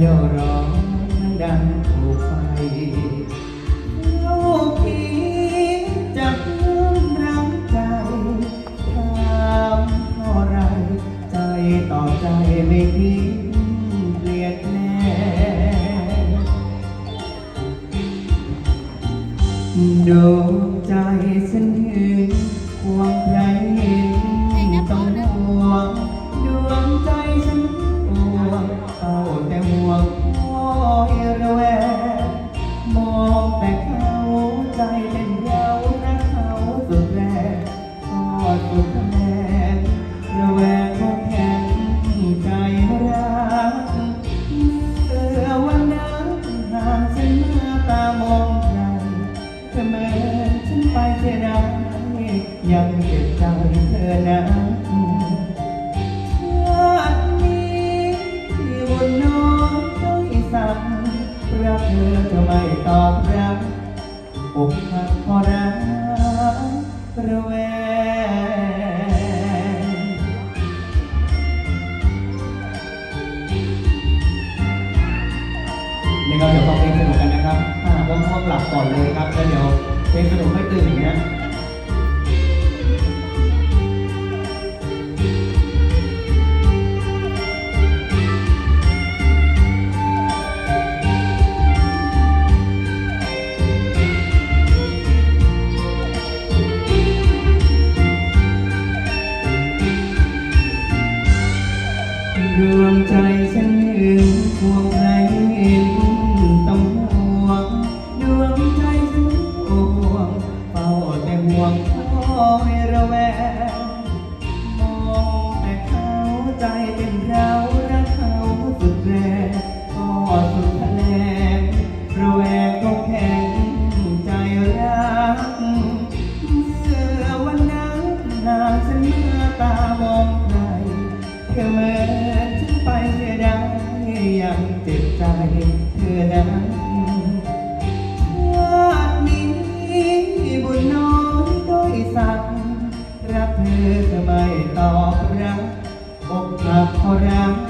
เร้องดังถูกไฟลูกพี่จะเพิ่มรักใจถามเท่าไร ใจต่อใจไม่ทิ้งเปลี่ยนแปลงดวงใจฉันเห็นห่วงใคร รักเธอทำไมตอบรักอกหักเพอรักระแวงนี่ครับเดี๋ยวฟังเพลงสนุกกันนะครับถ้าว่าง่วงหลับก่อนเลยครับแล้วเดี๋ยวเพลงสนุกไม่ตื่นนะ ห่วงคอยระแวง มองแต่เขาใจเป็นเรารักเขาสุดแรงก็สุดทะแลงระแวงก็แข็งใจรัก เมื่อวันนั้นนางฉันเมื่อตามองใครเธอเมื่อฉันไปเสียดายยังเจ็บใจเธอนั้น ธอจะไม่ตอบรักอกหักเพราะรัก